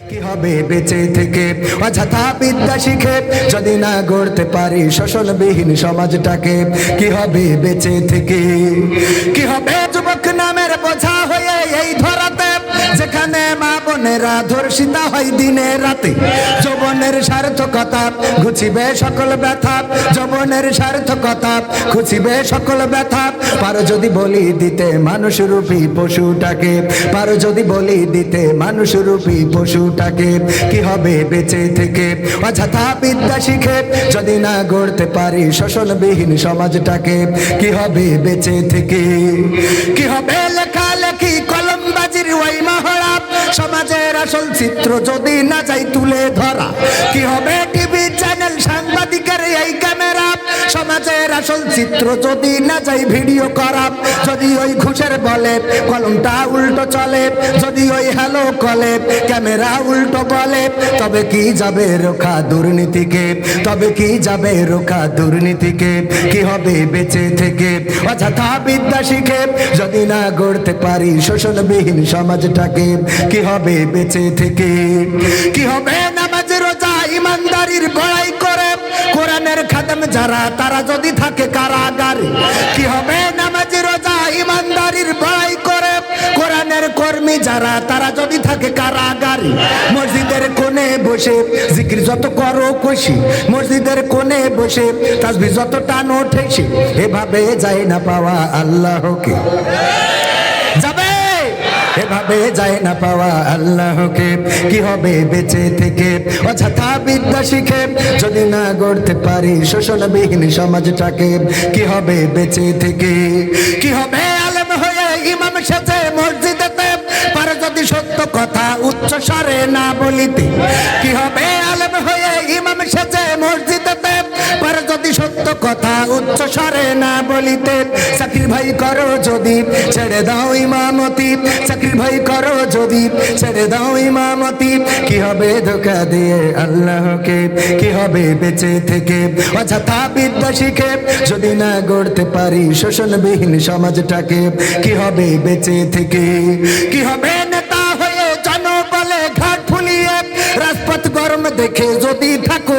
কি হবে বেঁচে থেকে অযথা বিদ্যা শিখে যদি না গড়তে পারি শোষণবিহীন সমাজটাকে কি হবে বেঁচে থেকে? কি হবে যুবক নামের বোঝা হয়ে এই ধরাতে, যেখানে মা বোনেরা ধর্ষিতা হয় দিনে রাতে যৌবনের সার্থকতা, ঘুচিবে সকল ব্যথা। যৌবনের সার্থকতা, ঘুচিবে সকল ব্যথা। পারো যদি বলি দিতে মানুষ রূপী পশুটাকে, পারো যদি বলি দিতে মানুষ রূপী পশুটাকে, কি হবে বেঁচে থেকে? অযথা বিদ্যা শিখে, যদি না গড়তে পারি শোষণবিহীন সমাজটাকে, কি হবে বেঁচে থেকে? কি হবে মহড়া সমাজের আসল চিত্র যদি না যাই তুলে ধরা কি হবে টিভি চ্যানেল ক্যামেরা সমাজের আসল চিত্র যদি না যাই ভিডিও করা, যদি ওই ঘুষের বলে কলমটা উল্টো চলে, যদি ওই হ্যালো কলে ক্যামেরা উল্টো বলে, তবে কি যাবে রোখা দুর্নীতিকে? তবে কি যাবে রোখা দুর্নীতিকে? কি হবে বেঁচে থেকে? অযথা বিদ্যা শিখে যদি না গড়তে পারি শোষণবিহীন সমাজটাকে, কি হবে বেঁচে থেকে? কি হবে নামাজ, রোজা, ইমানদারির কোরআনের যারা, তারা যদি থাকে কারাগারে, কি হবে? নামাজ রোজা ইমানদারির বড়াই করে। কোরআনের কর্মী যারা, তারা যদি থাকে কারাগারে, মসজিদের কোণে বসে জিকির যত করো খুশি, মসজিদের কোণে বসে তাসবি যত টানো ঠেসে এভাবে যায় না পাওয়া আল্লাহকে। এভাবে যায় না পাওয়া আল্লাহকে। কি হবে বেঁচে থেকে? অযথা বিদ্যা শিখে যদি না গড়তে পারি শোষণবিহীন সমাজটাকে, কি হবে বেঁচে থেকে? কি হবে আলম হয়ে ইমাম সাথে মসজিদেতে? পারে যদি সত্য কথা উচ্চ স্বরে না বলিতে চাকরির ভাই করো যদি, ছেড়ে দাও ইমামতি। চাকরির ভাই করো যদি, ছেড়ে দাও ইমামতি। কি হবে ধোকা দিয়ে আল্লাহকে? কি হবে বেঁচে থেকে? অযথা বিদ্যা শিখে যদি না গড়তে পারি শোষণবিহীন সমাজটাকে, কি হবে বেঁচে থেকে? কি হবে নেতা হয়ে জনবলে ঘাট ফুলিয়ে, রাজপথ গরম দেখে যদি থাকো